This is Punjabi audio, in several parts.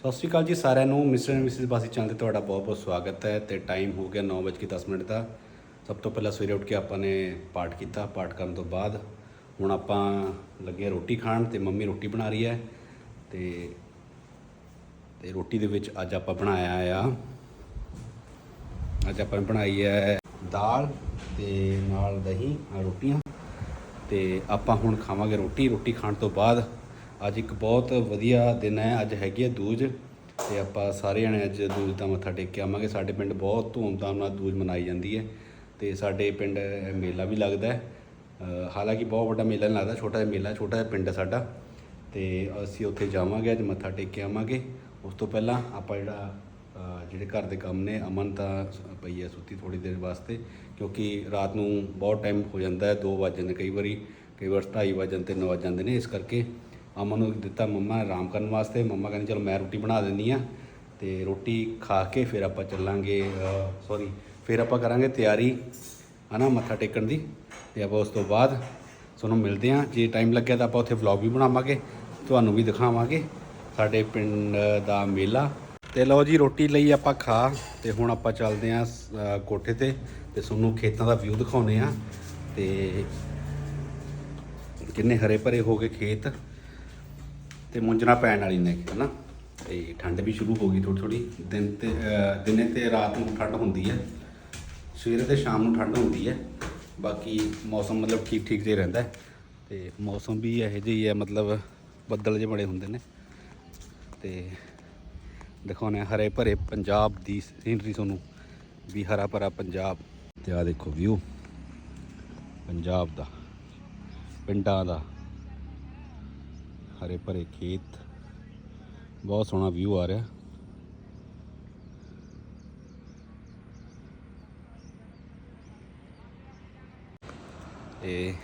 ਸਤਿ ਸ਼੍ਰੀ ਅਕਾਲ ਜੀ ਸਾਰਿਆਂ ਨੂੰ, Mr and Mrs Bassi channel ਤੇ ਤੁਹਾਡਾ ਬਹੁਤ-ਬਹੁਤ ਸਵਾਗਤ ਹੈ ਤੇ ਟਾਈਮ ਹੋ ਗਿਆ 9:10 ਮਿੰਟ ਦਾ। ਸਭ ਤੋਂ ਪਹਿਲਾਂ ਸਵੇਰੇ ਉੱਠ ਕੇ ਆਪਾਂ ਨੇ ਪਾਠ ਕੀਤਾ, ਪਾਠ ਕਰਨ ਤੋਂ ਬਾਅਦ ਹੁਣ ਆਪਾਂ ਲੱਗੇ ਰੋਟੀ ਖਾਣ ਤੇ ਮੰਮੀ ਰੋਟੀ ਬਣਾ ਰਹੀ ਹੈ ਤੇ ਤੇ ਰੋਟੀ ਦੇ ਵਿੱਚ ਅੱਜ ਆਪਾਂ ਬਣਾਇਆ ਆ, ਅੱਜ ਆਪਾਂ ਬਣਾਈ ਹੈ ਦਾਲ ਤੇ ਨਾਲ ਦਹੀਂ ਆ ਰੋਟੀਆਂ ਤੇ ਆਪਾਂ ਹੁਣ ਖਾਵਾਂਗੇ ਰੋਟੀ ਰੋਟੀ ਖਾਣ ਤੋਂ ਬਾਅਦ ਅੱਜ ਇੱਕ ਬਹੁਤ ਵਧੀਆ ਦਿਨ ਹੈ, ਅੱਜ ਹੈਗੀ ਹੈ ਦੂਜ ਤੇ ਆਪਾਂ ਸਾਰੇ ਜਣੇ ਅੱਜ ਦੂਜ ਦਾ ਮੱਥਾ ਟੇਕ ਕੇ ਆਵਾਂਗੇ। ਸਾਡੇ ਪਿੰਡ ਬਹੁਤ ਧੂਮਧਾਮ ਨਾਲ ਦੂਜ ਮਨਾਈ ਜਾਂਦੀ ਹੈ ਤੇ ਸਾਡੇ ਪਿੰਡ ਮੇਲਾ ਵੀ ਲੱਗਦਾ ਹੈ। ਹਾਲਾਂਕਿ ਬਹੁਤ ਵੱਡਾ ਮੇਲਾ ਨਹੀਂ ਲੱਗਦਾ, ਛੋਟਾ ਜਿਹਾ ਮੇਲਾ ਛੋਟਾ ਜਿਹਾ ਪਿੰਡ ਹੈ ਸਾਡਾ ਤੇ ਅਸੀਂ ਉੱਥੇ ਜਾਵਾਂਗੇ, ਅੱਜ ਮੱਥਾ ਟੇਕ ਕੇ ਆਵਾਂਗੇ। ਉਸ ਤੋਂ ਪਹਿਲਾਂ ਆਪਾਂ ਜਿਹੜਾ ਜਿਹੜੇ ਘਰ ਦੇ ਕੰਮ ਨੇ, ਅਮਨ ਤਾਂ ਸ- ਪਈ ਹੈ ਸੁੱਤੀ ਥੋੜੀ ਦੇਰ ਵਾਸਤੇ ਕਿਉਂਕਿ ਰਾਤ ਨੂੰ ਬਹੁਤ ਟਾਈਮ ਹੋ ਜਾਂਦਾ ਹੈ 2 ਵਜੇ ਨੇ ਕਈ ਵਾਰੀ, ਕਈ ਵਾਰ 2:30 ਵਜੇ ਜਾਂਦੇ 3 ਵਜੇ ਜਾਂਦੇ ਨੇ ਇਸ ਕਰਕੇ ਅਮਨ ਨੂੰ ਦਿੱਤਾ ਮੰਮਾ ਆਰਾਮ ਕਰਨ ਵਾਸਤੇ। ਮੰਮਾ ਕਹਿੰਦੇ, ਚਲੋ ਮੈਂ ਰੋਟੀ ਬਣਾ ਦਿੰਦੀ ਆ ਤੇ ਰੋਟੀ ਖਾ ਕੇ ਫਿਰ ਆਪਾਂ ਚੱਲਾਂਗੇ ਸੌਰੀ ਫਿਰ ਆਪਾਂ ਕਰਾਂਗੇ ਤਿਆਰੀ, ਹਨਾ, ਮੱਥਾ ਟੇਕਣ ਦੀ ਤੇ ਆਪਾਂ ਉਸ ਤੋਂ ਬਾਅਦ ਤੁਹਾਨੂੰ ਮਿਲਦੇ ਹਾਂ। ਜੇ ਟਾਈਮ ਲੱਗਿਆ ਤਾਂ ਆਪਾਂ ਉੱਥੇ ਵਲੌਗ ਵੀ ਬਣਾਵਾਂਗੇ, ਤੁਹਾਨੂੰ ਵੀ ਦਿਖਾਵਾਂਗੇ, ਸਾਡੇ ਪਿੰਡ ਦਾ ਮੇਲਾ। ਤੇ ਲਓ ਜੀ, ਰੋਟੀ ਲਈ ਆਪਾਂ ਖਾ ਤੇ ਹੁਣ ਆਪਾਂ ਚੱਲਦੇ ਆਂ ਕੋਠੇ ਤੇ ਤੇ ਤੁਹਾਨੂੰ ਖੇਤਾਂ ਦਾ ਵਿਊ ਦਿਖਾਉਨੇ ਆ ਤੇ ਕਿੰਨੇ ਹਰੇ ਭਰੇ ਹੋ ਗਏ ਖੇਤ। ਤੇ ਮੁੰਜਣਾ ਪੈਣ ਵਾਲੀ ਨੇ, ਹਨਾ? ਤੇ ਠੰਡ ਵੀ ਸ਼ੁਰੂ ਹੋ ਗਈ ਥੋੜੀ ਥੋੜੀ ਦਿਨ ਤੇ ਦਿਨੇ ਤੇ ਰਾਤ ਨੂੰ ਠੰਡ ਹੁੰਦੀ ਹੈ। ਸਵੇਰੇ ਤੇ ਸ਼ਾਮ ਨੂੰ ਠੰਡ ਹੁੰਦੀ ਹੈ। ਬਾਕੀ ਮੌਸਮ ਮਤਲਬ ਠੀਕ ਠੀਕ ਜਿਹਾ ਰਹਿੰਦਾ ਹੈ। ਤੇ ਮੌਸਮ ਵੀ ਇਹੋ ਜਿਹੀ ਹੈ ਮਤਲਬ ਬੱਦਲ ਜਿਹੇ ਬੜੇ ਹੁੰਦੇ ਨੇ। ਤੇ ਦਿਖਾਉਣੇ ਆ ਹਰੇ ਭਰੇ ਪੰਜਾਬ ਦੀ ਸੀਨਰੀ ਤੁਹਾਨੂੰ, ਵੀ ਹਰਾ ਭਰਾ ਪੰਜਾਬ। ਤੇ ਆ ਦੇਖੋ ਵਿਊ ਪੰਜਾਬ ਦਾ, ਪਿੰਡਾਂ ਦਾ। ਹਰੇ ਭਰੇ ਖੇਤ। ਬਹੁਤ ਸੋਹਣਾ ਵਿਊ ਆ ਰਿਹਾ। ਤੇ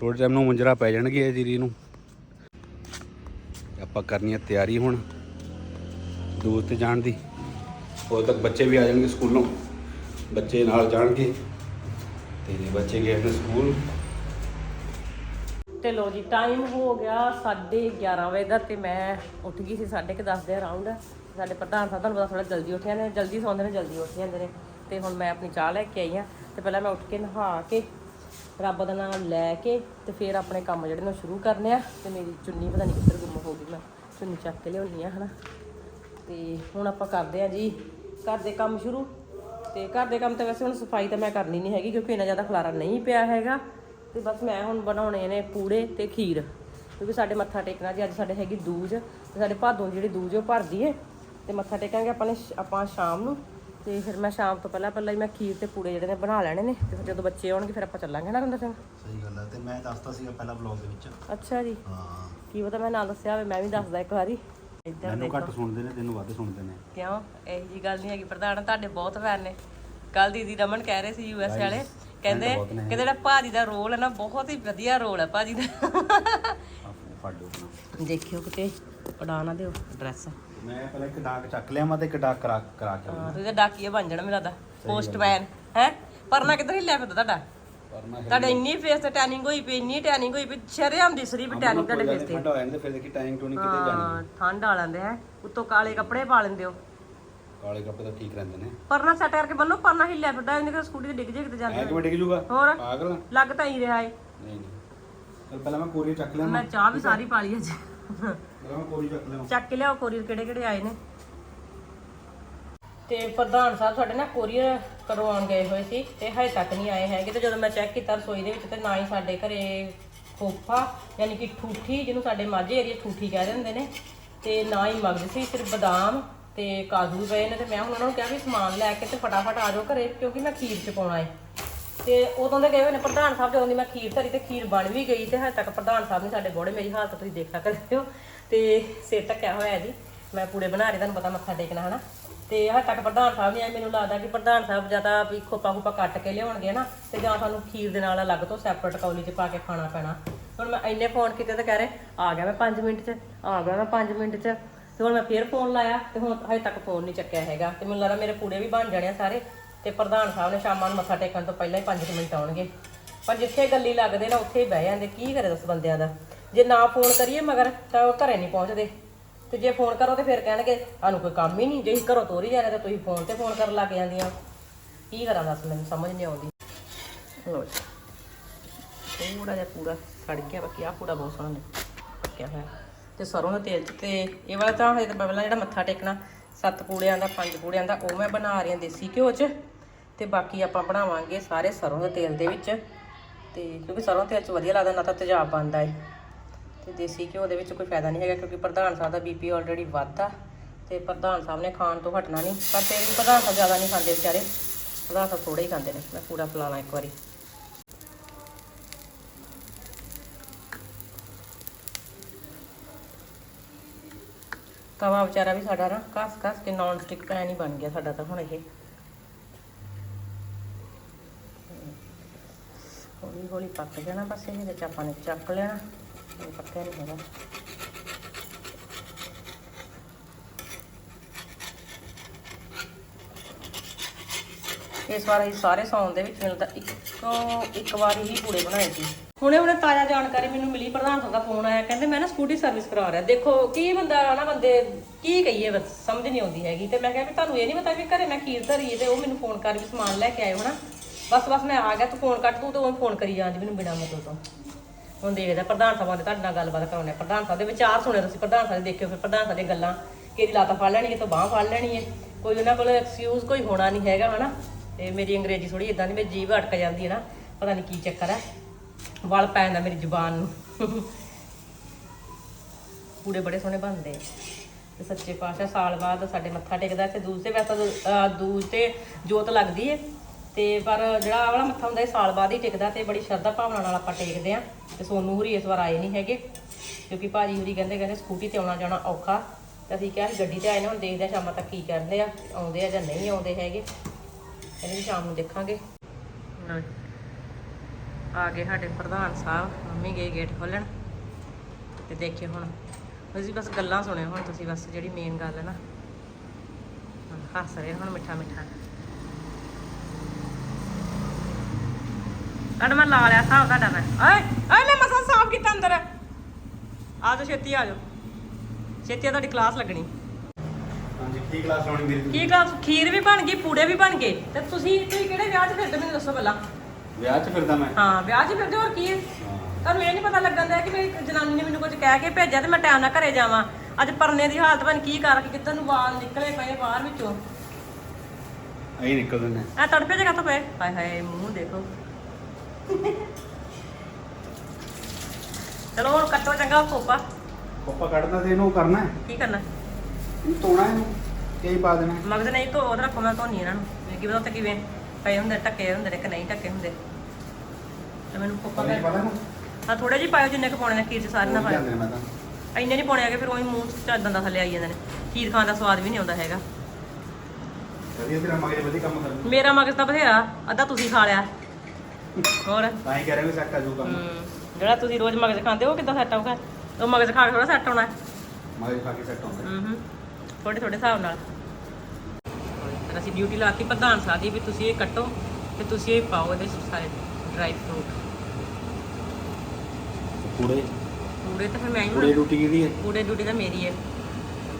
ਥੋੜੇ ਟਾਈਮ ਨੂੰ ਮੁੰਜਰਾ ਪੈ ਜਾਣਗੇ ਜੀਰੀ ਨੂੰ। ਆਪਾਂ ਕਰਨੀ ਹੈ ਤਿਆਰੀ ਹੁਣ ਦੂਰ ਤੇ ਜਾਣ ਦੀ। ਉਦੋਂ ਤੱਕ ਬੱਚੇ ਵੀ ਆ ਜਾਣਗੇ ਸਕੂਲੋਂ। ਬੱਚੇ ਨਾਲ ਜਾਣਗੇ। ਤੇ ਬੱਚੇ ਗਏ ਨੇ ਸਕੂਲ। ਤੇ ਲੋ ਜੀ ਟਾਈਮ ਹੋ ਗਿਆ 11:30 ਵਜੇ ਦਾ ਤੇ ਮੈਂ ਉੱਠ ਗਈ ਸੀ 10:30 ਦੇ ਅਰਾਊਂਡ ਸਾਡੇ ਪ੍ਰਧਾਨ ਸਾਹਿਬ ਤੁਹਾਨੂੰ ਪਤਾ ਥੋੜਾ ਜਲਦੀ ਉੱਠ ਜਾਂਦੇ ਨੇ, ਜਲਦੀ ਸੌਂਦੇ ਨੇ, ਜਲਦੀ ਉੱਠ ਜਾਂਦੇ ਨੇ। ਤੇ ਹੁਣ ਮੈਂ ਆਪਣੀ ਚਾਹ ਲੈ ਕੇ ਆਈ ਆ ਤੇ ਪਹਿਲਾਂ ਮੈਂ ਉੱਠ ਕੇ ਨਹਾ ਕੇ, ਰੱਬ ਦਾ ਨਾਮ ਲੈ ਕੇ ਤੇ ਫਿਰ ਆਪਣੇ ਕੰਮ ਜਿਹੜੇ ਨੇ ਉਹ ਸ਼ੁਰੂ ਕਰਨੇ ਆ। ਤੇ ਮੇਰੀ ਚੁੰਨੀ ਪਤਾ ਨਹੀਂ ਕਿੱਧਰ ਗੁੰਮ ਹੋ ਗਈ, ਮੈਂ ਚੁੰਨੀ ਚੱਕ ਕੇ ਲਿਆਉਣੀ ਆ, ਹਨਾ। ਤੇ ਹੁਣ ਆਪਾਂ ਕਰਦੇ ਆ ਜੀ, ਘਰ ਦੇ ਕੰਮ ਸ਼ੁਰੂ। ਤੇ ਘਰ ਦੇ ਕੰਮ ਤਾਂ ਵੈਸੇ ਹੁਣ ਸਫ਼ਾਈ ਤਾਂ ਮੈਂ ਕਰਨੀ ਨਹੀਂ ਹੈਗੀ ਕਿਉਂਕਿ ਇੰਨਾ ਜ਼ਿਆਦਾ ਖਲਾਰਾ ਨਹੀਂ ਪਿਆ ਹੈਗਾ। ਤੇ ਬਸ ਮੈਂ ਹੁਣ ਬਣਾਉਣੇ ਨੇ ਪੂੜੇ ਤੇ ਖੀਰ। ਕਿਉਂਕਿ ਸਾਡੇ ਮੱਥਾ ਟੇਕਣਾ ਜੀ ਅੱਜ ਸਾਡੇ ਹੈਗੀ ਦੂਜ ਤੇ ਸਾਡੇ ਭਾਦੋਂ ਜਿਹੜੀ ਦੂਜ ਉਹ ਭਰਦੀ ਏ। ਤੇ ਮੱਥਾ ਟੇਕਾਂਗੇ ਆਪਾਂ ਨੇ ਆਪਾਂ ਸ਼ਾਮ ਨੂੰ। ਤੇ ਫਿਰ ਮੈਂ ਸ਼ਾਮ ਤੋਂ ਪਹਿਲਾਂ ਪਹਿਲਾਂ ਹੀ ਮੈਂ ਖੀਰ ਤੇ ਪੂੜੇ ਜਿਹੜੇ ਨੇ ਬਣਾ ਲੈਣੇ ਨੇ। ਤੇ ਫਿਰ ਜਦੋਂ ਬੱਚੇ ਆਉਣਗੇ ਫਿਰ ਆਪਾਂ ਚੱਲਾਂਗੇ ਨਾ ਰੰਦਰ ਸਿੰਘ। ਸਹੀ ਗੱਲ ਹੈ ਤੇ ਮੈਂ ਦੱਸਤਾ ਸੀਗਾ ਪਹਿਲਾਂ ਬਲੌਗ ਦੇ ਵਿੱਚ। ਅੱਛਾ ਜੀ। ਹਾਂ। ਕੀ ਪਤਾ ਮੈਂ ਨਾ ਦੱਸਿਆ ਹੋਵੇ ਮੈਂ ਵੀ ਦੱਸਦਾ ਇੱਕ ਵਾਰੀ। ਇੱਧਰ ਮੈਨੂੰ ਘੱਟ ਸੁਣਦੇ ਨੇ ਤੈਨੂੰ ਵੱਧ ਸੁਣਦੇ ਨੇ। ਕਿਉਂ? ਇਹੋ ਜੀ ਗੱਲ ਨਹੀਂ ਹੈਗੀ। ਪ੍ਰਧਾਨ ਤੁਹਾਡੇ ਬਹੁਤ ਫੈਨ ਨੇ। ਕੱਲ ਦੀਦੀ ਰਮਨ ਕਹਿ ਰਹੇ ਸੀ ਯੂਐਸ ਵਾਲੇ। ਕਹਿੰਦੇ। ਕਹਿੰਦੇ ਜਿਹੜਾ ਭਾਜੀ ਦਾ ਰੋਲ ਹੈ ਨਾ ਬਹੁਤ ਹੀ ਵਧੀਆ ਰੋਲ ਹੈ ਭਾਜੀ ਦਾ। ਫੜ। ਦੇਖਿਓ ਕਿਤੇ ਉਡਾ ਨਾ ਦਿਓ ਡਰੈਸ ਮੈਂ ਪਹਿਲਾਂ ਇੱਕ ਡਾਕ ਚੱਕ ਲਿਆ ਮੈਂ ਤੇ ਇੱਕ ਡਾਕ ਕਰਾ ਕਰਾ ਕੇ ਹਾਂ ਤੁਸੀਂ ਤਾਂ ਡਾਕੀਆ ਬਣ ਜਾਣਾ ਮੇਰਾ ਦਾ ਪੋਸਟਮੈਨ ਹੈ। ਪਰਨਾ ਕਿੱਧਰ ਹਿੱਲਿਆ ਫਿਰਦਾ ਤੁਹਾਡਾ? ਪਰ ਮੈਂ ਤੁਹਾਡੇ ਇੰਨੀ ਫੇਸ ਤੇ ਟੈਨਿੰਗ ਹੋਈ ਪਈ ਇੰਨੀ ਟੈਨਿੰਗ ਹੋਈ ਪਈ ਸ਼ਰੇਆਮ ਦਿਸਰੀ ਵੀ ਟੈਨਿੰਗ ਤੁਹਾਡੇ ਫੇਸ ਤੇ। ਠੰਡਾ ਹੋ ਜਾਂਦਾ ਫਿਰ ਦੇਖੀ ਟਾਈਮ ਟੂਣੀ ਕਿਤੇ ਜਾਣੀ। ਹਾਂ ਠੰਡ ਆ ਲੈਂਦੇ ਹੈ ਉੱਤੋਂ ਕਾਲੇ ਕੱਪੜੇ ਪਾ ਲੈਂਦੇ ਹੋ। ਕਾਲੇ ਕੱਪੜੇ ਤਾਂ ਠੀਕ ਰਹਿੰਦੇ ਨੇ। ਪਰਨਾ ਸੈੱਟ ਕਰਕੇ ਬੰਨੋ ਪਰਨਾ ਹਿੱਲਿਆ ਫਿਰਦਾ ਇਹਨੇ ਕਿ ਸਕੂਟੀ ਤੇ ਡਿੱਗ ਜੇ ਕਿਤੇ ਐ ਜਾਂਦੇ ਕਿਵੇਂ ਡਿੱਗ ਜੂਗਾ? ਹੋਰ? ਪਾਗਲ ਆ? ਲੱਗ ਤਾਂ ਹੀ ਰਿਹਾ ਏ। ਨਹੀਂ ਨਹੀਂ। ਚਲ ਪਹਿਲਾਂ ਮੈਂ ਕੋਰੀ ਚੱਕ ਲਿਆ ਮੈਂ ਚਾਹ ਵੀ ਸਾਰੀ ਪਾ ਲਈ ਅੱਜ। ਪਹਿਲਾਂ ਮੈਂ ਕੋਰੀ ਚੱਕ ਲਿਆ ਚੱਕ ਕੇ ਲਿਆਓ ਕੋਰੀਅਰ ਕਿਹੜੇ ਕਿਹੜੇ ਆਏ ਨੇ। ਤੇ ਪ੍ਰਧਾਨ ਸਾਹਿਬ ਸਾਡੇ ਨਾ ਕੋਰੀਅਰ ਕਰਵਾਉਣ ਗਏ ਹੋਏ ਸੀ ਤੇ ਹਜੇ ਤੱਕ ਨਹੀਂ ਆਏ ਹੈਗੇ। ਤੇ ਜਦੋਂ ਮੈਂ ਚੈੱਕ ਕੀਤਾ ਰਸੋਈ ਦੇ ਵਿੱਚ ਤੇ ਨਾ ਹੀ ਸਾਡੇ ਘਰੇ ਖੋਫਾ ਯਾਨੀ ਕਿ ਠੂਠੀ ਜਿਹਨੂੰ ਸਾਡੇ ਮਾਝੇ ਏਰੀਆ ਠੂਠੀ ਕਹਿ ਦਿੰਦੇ ਨੇ ਤੇ ਨਾ ਹੀ ਮਗਜ ਸੀ ਸਿਰਫ ਬਦਾਮ ਤੇ ਕਾਜੂ ਵੀ ਪਏ ਨੇ ਤੇ ਮੈਂ ਹੁਣ ਉਹਨਾਂ ਨੂੰ ਕਿਹਾ ਵੀ ਸਮਾਨ ਲੈ ਕੇ ਤੇ ਫਟਾਫਟ ਆ ਜਾਓ ਘਰੇ, ਕਿਉਂਕਿ ਮੈਂ ਖੀਰ ਚ ਪਾਉਣਾ ਏ। ਤੇ ਉਦੋਂ ਦੇ ਗਏ ਹੋਏ ਨੇ ਪ੍ਰਧਾਨ ਸਾਹਿਬ, ਜਦੋਂ ਦੀ ਮੈਂ ਖੀਰ ਧਰੀ ਤੇ ਖੀਰ ਬਣ ਵੀ ਗਈ ਤੇ ਹਜੇ ਤੱਕ ਪ੍ਰਧਾਨ ਸਾਹਿਬ ਨੇ ਸਾਡੇ ਬੋੜੇ ਮੇਰੀ ਹਾਲਤ ਤੁਸੀਂ ਦੇਖ ਸਕਦੇ ਹੋ। ਤੇ ਸਿਰ ਢੱਕਿਆ ਹੋਇਆ ਜੀ। ਮੈਂ ਪੂੜੇ ਬਣਾ ਰਹੀ, ਤੁਹਾਨੂੰ ਪਤਾ ਮੱਥਾ ਟੇਕਣਾ, ਹਨਾ। ਤੇ ਹਜੇ ਤੱਕ ਪ੍ਰਧਾਨ ਸਾਹਿਬ ਨਹੀਂ ਆਏ ਮੈਨੂੰ ਲੱਗਦਾ ਕਿ ਪ੍ਰਧਾਨ ਸਾਹਿਬ ਜਾਂ ਤਾਂ ਵੀ ਖੋਪਾ ਖੋਪਾ ਕੱਟ ਕੇ ਲਿਆਉਣਗੇ ਨਾ ਤੇ ਜਾਂ ਸਾਨੂੰ ਖੀਰ ਦੇ ਨਾਲ ਅਲੱਗ ਤੋਂ ਸੈਪਰੇਟ ਕੌਲੀ 'ਚ ਪਾ ਕੇ ਖਾਣਾ ਪੈਣਾ। ਹੁਣ ਮੈਂ ਇੰਨੇ ਫੋਨ ਕੀਤੇ ਤਾਂ ਕਹਿ ਰਹੇ, ਆ ਗਿਆ ਮੈਂ 5 ਮਿੰਟ 'ਚ, ਆ ਗਿਆ ਮੈਂ 5 ਮਿੰਟ 'ਚ। ਤੇ ਹੁਣ ਮੈਂ ਫੇਰ ਫੋਨ ਲਾਇਆ ਤੇ ਹੁਣ ਹਜੇ ਤੱਕ ਫੋਨ ਨਹੀਂ ਚੱਕਿਆ ਹੈਗਾ ਤੇ ਮੈਨੂੰ ਲੱਗਦਾ ਮੇਰੇ ਪੂੜੇ ਵੀ ਬਣ ਜਾਣੇ ਆ ਸਾਰੇ ਤੇ ਪ੍ਰਧਾਨ ਸਾਹਿਬ ਨੇ ਸ਼ਾਮਾਂ ਨੂੰ ਮੱਥਾ ਟੇਕਣ ਤੋਂ ਪਹਿਲਾਂ ਹੀ 5 ਮਿੰਟ ਆਉਣਗੇ। ਪਰ ਜਿੱਥੇ ਗੱਲੀ ਲੱਗਦੇ ਨਾ ਉੱਥੇ ਹੀ ਬਹਿ ਜਾਂਦੇ, ਕੀ ਕਰੇ ਦੱਸ ਬੰਦਿਆਂ ਦਾ? ਜੇ ਨਾ ਫੋਨ ਕਰੀਏ ਮਗਰ ਤਾਂ ਉਹ ਘਰੇ ਨਹੀਂ ਪਹੁੰਚਦੇ। ਤੇ ਜੇ ਫੋਨ ਕਰੋ ਤੇ ਫਿਰ ਕਹਿਣਗੇ, ਸਾਨੂੰ ਕੋਈ ਕੰਮ ਹੀ ਨਹੀਂ, ਜੇ ਅਸੀਂ ਘਰੋਂ ਤੋਰੀ ਜਾ ਤਾਂ ਤੁਸੀਂ ਫੋਨ ਤੇ ਫੋਨ ਕਰਨ ਲੱਗ ਜਾਂਦੀਆਂ ਕੀ ਕਰਾਂ ਦੱਸ, ਮੈਨੂੰ ਸਮਝ ਨਹੀਂ ਆਉਂਦੀ। ਲੋ ਥੋੜਾ ਜਿਹਾ ਪੂਰਾ ਸੜ ਗਿਆ, ਬਾਕੀ ਆ ਪੂਰਾ ਬਹੁਤ ਸੋਹਣਾ ਪੱਕਿਆ ਹੋਇਆ। ਤੇ ਸਰੋਂ ਦੇ ਤੇਲ 'ਚ ਤੇ ਇਹ ਵਾਲਾ ਤਾਂ ਹਜੇ ਪਹਿਲਾਂ ਜਿਹੜਾ ਮੱਥਾ ਟੇਕਣਾ, ਸੱਤ ਪੂੜਿਆਂ ਦਾ, ਪੰਜ ਪੂੜਿਆਂ ਦਾ, ਉਹ ਮੈਂ ਬਣਾ ਰਹੀ ਹਾਂ ਦੇਸੀ ਘਿਓ 'ਚ। ਤੇ ਬਾਕੀ ਆਪਾਂ ਬਣਾਵਾਂਗੇ ਸਾਰੇ ਸਰੋਂ ਦੇ ਤੇਲ ਦੇ ਵਿੱਚ। ਤੇ ਕਿਉਂਕਿ ਸਰੋਂ ਦੇ ਤੇਲ 'ਚ ਵਧੀਆ ਲੱਗਦਾ, ਨਾ ਤਾਂ ਤੇਜ਼ਾਬ ਬਣਦਾ ਏ। ਤੇ ਦੇਸੀ ਘਿਓ ਦੇ ਵਿੱਚ ਕੋਈ ਫਾਇਦਾ ਨਹੀਂ ਹੈਗਾ ਕਿਉਂਕਿ ਪ੍ਰਧਾਨ ਸਾਹਿਬ ਦਾ ਬੀਪੀ ਆਲਰੇਡੀ ਵੱਧਦਾ ਤੇ ਪ੍ਰਧਾਨ ਸਾਹਿਬ ਨੇ ਖਾਣ ਤੋਂ ਹਟਣਾ ਨਹੀਂ, ਪਰ ਫਿਰ ਵੀ ਪ੍ਰਧਾਨ ਸਾਹਿਬ ਜ਼ਿਆਦਾ ਨਹੀਂ ਖਾਂਦੇ ਵਿਚਾਰੇ। ਪ੍ਰਧਾਨ ਸਾਹਿਬ ਥੋੜਾ ਹੀ ਖਾਂਦੇ ਨੇ, ਮੈਂ ਪੂਰਾ ਫਲਾ ਲਾਂ ਇੱਕ ਵਾਰੀ। ਤਵਾ ਵਿਚਾਰਾ ਵੀ ਸਾਡਾ ਨਾ ਘਸ ਘਸ ਕੇ ਨੌਨ ਸਟਿਕ ਪੈਨ ਹੀ ਬਣ ਗਿਆ ਸਾਡਾ ਤਾਂ ਹੁਣ ਇਹ। ਹੌਲੀ ਹੌਲੀ ਪੱਕ ਜਾਣਾ ਬਸ ਇਹਦੇ ਵਿੱਚ ਆਪਾਂ ਨੇ ਚੱਕ ਲੈਣਾ। ਇਹ ਪੱਕਿਆ ਨਹੀਂ ਹੈਗਾ। ਇਸ ਵਾਰ ਅਸੀਂ ਸਾਰੇ ਸੌਣ ਦੇ ਵਿੱਚ ਮੈਨੂੰ ਤਾਂ ਇੱਕੋ ਇੱਕ ਵਾਰੀ ਹੀ ਪੂੜੇ ਬਣਾਏ ਸੀ। ਹੁਣੇ ਹੁਣੇ ਤਾਜ਼ਾ ਜਾਣਕਾਰੀ ਮੈਨੂੰ ਮਿਲੀ, ਪ੍ਰਧਾਨ ਸਾਹਿਬ ਦਾ ਫੋਨ ਆਇਆ, ਕਹਿੰਦੇ ਮੈਂ ਨਾ ਸਕੂਟੀ ਸਰਵਿਸ ਕਰਾ ਰਿਹਾ। ਦੇਖੋ, ਕੀ ਬੰਦਾ ਨਾ ਬੰਦੇ ਕੀ ਕਹੀਏ, ਬਸ ਸਮਝ ਨਹੀਂ ਆਉਂਦੀ ਹੈਗੀ। ਤੇ ਮੈਂ ਕਿਹਾ ਵੀ ਤੁਹਾਨੂੰ ਇਹ ਨਹੀਂ ਪਤਾ ਵੀ ਘਰੇ ਮੈਂ ਖੀਰ ਧਰੀ ਤੇ ਉਹ ਮੈਨੂੰ ਫੋਨ ਕਰ ਵੀ ਸਮਾਨ ਲੈ ਕੇ ਆਇਓ, ਹਨਾ? ਬਸ ਬਸ ਮੈਂ ਆ ਗਿਆ, ਤੂੰ ਫੋਨ ਕੱਟ, ਤੂੰ ਤੇ ਉਹ ਫੋਨ ਕਰੀ ਜਾਂਦੀ ਮੈਨੂੰ ਬਿਨਾਂ ਮਤਲਬ ਤੋਂ। ਹੁਣ ਦੇਖਦਾ ਪ੍ਰਧਾਨ ਸਾਹਿਬ ਦੇ ਤੁਹਾਡੇ ਨਾਲ ਗੱਲਬਾਤ ਕਰਾਉਣੇ ਪ੍ਰਧਾਨ ਸਾਹਿਬ ਦੇ ਵਿਚਾਰ ਸੁਣੇ ਤੁਸੀਂ, ਪ੍ਰਧਾਨ ਸਾਹਿਬ ਦੇ ਦੇਖਿਓ ਫਿਰ, ਪ੍ਰਧਾਨ ਸਾਹਿਬ ਦੀਆਂ ਗੱਲਾਂ ਕਿਹਦੀ ਲੱਤ ਫੜ ਲੈਣੀ ਕਿਤੋਂ ਬਾਹ ਫੜ ਲੈਣੀ ਹੈ। ਕੋਈ ਉਹਨਾਂ ਕੋਲ ਐਕਸਕਿਊਜ਼ ਕੋਈ ਹੋਣਾ ਨਹੀਂ ਹੈਗਾ, ਹਨਾ? ਤੇ ਮੇਰੀ ਅੰਗਰੇਜ਼ੀ ਥੋੜੀ ਇਦਾਂ ਦੀ, ਮੇਰੀ ਜੀਭ ਅਟਕ ਜਾਂਦੀ ਹੈ ਨਾ, ਪਤਾ ਨਹੀਂ ਕੀ ਚੱਕਰ ਹੈ। ਵਲ ਪੈ ਜਾਂਦਾ ਮੇਰੀ ਜ਼ੁਬਾਨ ਨੂੰ। ਪੂੜੇ ਬੜੇ ਸੋਹਣੇ ਬਣਦੇ ਆ। ਤੇ ਸੱਚੇ ਪਾਤਸ਼ਾਹ ਸਾਲ ਬਾਅਦ ਸਾਡੇ ਮੱਥਾ ਟੇਕਦਾ ਤੇ ਵੈਸੇ ਤਾਂ ਦੂਜ ਤੇ ਜੋਤ ਲੱਗਦੀ ਏ। ਤੇ ਪਰ ਜਿਹੜਾ ਆਹ ਵਾਲਾ ਮੱਥਾ ਹੁੰਦਾ ਇਹ ਸਾਲ ਬਾਅਦ ਹੀ ਟਿਕਦਾ ਤੇ ਬੜੀ ਸ਼ਰਧਾ ਭਾਵਨਾ ਨਾਲ ਆਪਾਂ ਟੇਕਦੇ ਆ। ਤੇ ਸੋਨੂ ਹੁਰੀ ਇਸ ਵਾਰ ਆਏ ਨਹੀਂ ਹੈਗੇ, ਕਿਉਂਕਿ ਭਾਜੀ ਹੁਰੀ ਕਹਿੰਦੇ ਕਹਿੰਦੇ ਸਕੂਟੀ ਤੇ ਆਉਣਾ ਜਾਣਾ ਔਖਾ। ਤੇ ਅਸੀਂ ਕਿਹਾ ਸੀ ਗੱਡੀ ਤੇ ਆਏ ਨੇ, ਹੁਣ ਦੇਖਦੇ ਆ ਸ਼ਾਮਾਂ ਤੱਕ ਕੀ ਕਰਦੇ ਆ, ਆਉਂਦੇ ਆ ਜਾਂ ਨਹੀਂ ਆਉਂਦੇ ਹੈਗੇ। ਕਹਿੰਦੇ ਵੀ ਸ਼ਾਮ ਨੂੰ ਦੇਖਾਂਗੇ। ਆ ਗਏ ਸਾਡੇ ਪ੍ਰਧਾਨ ਸਾਹਿਬ ਮੰਮੀ ਗਏ ਗੇਟ ਖੋਲਣ ਤੇ ਦੇਖਿਓ ਹੁਣ ਤੁਸੀਂ ਬਸ ਗੱਲਾਂ ਸੁਣਿਓ ਹੁਣ ਤੁਸੀਂ ਬਸ ਜਿਹੜੀ ਮੇਨ ਗੱਲ ਹੈ ਨਾ। ਹੱਸ ਰਹੇ ਹੁਣ ਮਿੱਠਾ ਮਿੱਠਾ। ਤੁਹਾਡਾ ਮੈਂ ਲਾ ਲਿਆ ਹਿਸਾਬ ਤੁਹਾਡਾ ਮੈਂ। ਓਏ ਓਏ ਮੈਂ ਮਸਾ ਸਾਫ਼ ਕੀਤਾ ਅੰਦਰ। ਆ ਜਾਓ ਛੇਤੀ ਆ ਜਾਓ। ਛੇਤੀ ਤੁਹਾਡੀ ਕਲਾਸ ਲੱਗਣੀ। ਹਾਂਜੀ ਕੀ ਕਲਾਸ ਲਾਉਣੀ ਮੇਰੀ? ਕੀ ਕਲਾਸ ਖੀਰ ਵੀ ਬਣ ਗਈ ਪੂੜੇ ਵੀ ਬਣ ਗਏ। ਤੇ ਤੁਸੀਂ ਤੁਸੀਂ ਕਿਹੜੇ ਵਿਆਹ 'ਚ ਫਿਰਦੇ ਮੈਨੂੰ ਦੱਸੋ ਪਹਿਲਾਂ। ਵਿਆਹ 'ਚ ਫਿਰਦਾ ਮੈਂ। ਹਾਂ ਵਿਆਹ 'ਚ ਫਿਰਦੇ ਹੋਰ ਕੀ ਹੈ। ਤੁਹਾਨੂੰ ਇਹ ਨਹੀਂ ਪਤਾ ਲੱਗਣ ਦਾ ਕਿ ਮੇਰੀ ਜਨਾਨੀ ਨੇ ਮੈਨੂੰ ਕੁਝ ਕਹਿ ਕੇ ਭੇਜਿਆ ਤੇ ਮੈਂ ਟਾਈਮ ਨਾਲ ਘਰੇ ਜਾਵਾਂ। ਅੱਜ ਪਰਨੇ ਦੀ ਹਾਲਤ ਬਣ ਕੀ ਕਰ ਕਿ ਕਿੱਧਰ ਨੂੰ ਵਾਲ ਨਿਕਲੇ ਪਏ ਬਾਹਰ ਵਿੱਚੋਂ। ਆਈ ਨਿਕਲ ਦਿੰਦੇ ਐ ਤੜਪੇ ਜਗ੍ਹਾ ਤੋਂ ਪਏ? ਹਾਏ ਹਾਏ ਮੂੰਹ ਦੇਖੋ। ਚਲੋ ਹੁਣ ਕੱਟੋ ਚੰਗਾ ਕੋਪਾ ਪੱਪਾ ਕੱਢਦਾ ਤੇ ਇਹਨੂੰ ਕਰਨਾ ਹੈ। ਕੀ ਕਰਨਾ? ਇਹਨੂੰ ਤੋਣਾ ਇਹਨੂੰ ਕਈ ਪਾ ਦੇਣਾ ਮਗਜ਼ ਨਹੀਂ ਧੋ ਉਹਦਾ ਰੱਖੋ ਮੈਂ ਧੋਨੀ ਇਹਨਾਂ ਨੂੰ। ਇਹ ਕੀ ਪਤਾ ਉੱਤੇ ਕਿਵੇਂ? ਪਏ ਹੁੰਦੇ ਢੱਕੇ ਹੁੰਦੇ ਨੇ ਕਿ ਨਹੀਂ ਢੱਕੇ ਹੁੰਦੇ। ਤੇ ਮੈਨੂੰ ਕਰ ਇਹਨੂੰ ਹਾਂ ਥੋੜੇ ਜਿਹੇ ਪਾਇਓ ਜਿੰਨੇ ਕੁ ਪਾਉਣੇ ਨੇ ਖੀਰ ਚ ਸਾਰੇ ਨਾ ਪਾਇਓ। ਮੈਂ ਤਾਂ। ਇੰਨੇ ਨਹੀਂ ਪਾਉਣੇ ਹੈਗੇ ਫਿਰ ਉਹੀ ਮੂੰਹ ਚ ਝੱਦਾਂ ਦਾ ਥੱਲੇ ਆਈ ਜਾਂਦੇ ਨੇ। ਖੀਰ ਖਾਣ ਦਾ ਸਵਾਦ ਵੀ ਨਹੀਂ ਆਉਂਦਾ ਹੈਗਾ। ਵਧੀਆ ਤੇਰਾ ਮਗਰ ਵਧੀਆ ਕੰਮ ਕਰ ਮੇਰਾ ਮਗਜ਼ ਤਾਂ ਬਥੇਰਾ ਅੱਧਾ ਤੁਸੀਂ ਖਾ ਲਿਆ। ਹੋਰ? ਤਾਂ ਹੀ ਕਹਿ ਰਿਹਾ ਵੀ ਸੈੱਟ ਆ ਜੂ ਕੰਮ। ਹਮ, ਜਿਹੜਾ ਤੁਸੀਂ ਰੋਜ਼ ਮਗਜ਼ ਖਾਂਦੇ ਹੋ ਉਹ ਕਿੱਦਾਂ ਸੈੱਟ ਆਊਗਾ? ਉਹ ਮਗਜ਼ ਖਾ ਕੇ ਥੋੜਾ ਸੈੱਟ ਆਉਣਾ। ਮਗਰ ਖਾ ਕੇ ਸੈੱਟ ਹੁੰਦਾ ਹੂੰ ਹੂੰ। ਥੋੜੇ ਥੋੜੇ ਹਿਸਾਬ ਨਾਲ। ਫਿਰ ਅਸੀਂ ਡਿਊਟੀ ਲਾਤੀ ਪ੍ਰਧਾਨ ਸਾਹਿਬ ਦੀ ਵੀ ਤੁਸੀਂ ਇਹ ਕੱਟੋ ਤੇ ਤੁਸੀਂ ਇਹ ਪਾਓ ਇਹਦੇ 'ਚ ਸਾਰੇ ਡਰਾਈ ਫਰੂਟ ਪੂੜੇ ਪੂੜੇ ਤਾਂ ਫਿਰ ਮੈਂ ਹੀ ਬਣਾ ਰੋਟੀ ਕਿਹਦੀ ਹੈ? ਪੂੜੇ ਡਿਊਟੀ ਤਾਂ ਮੇਰੀ ਹੈ।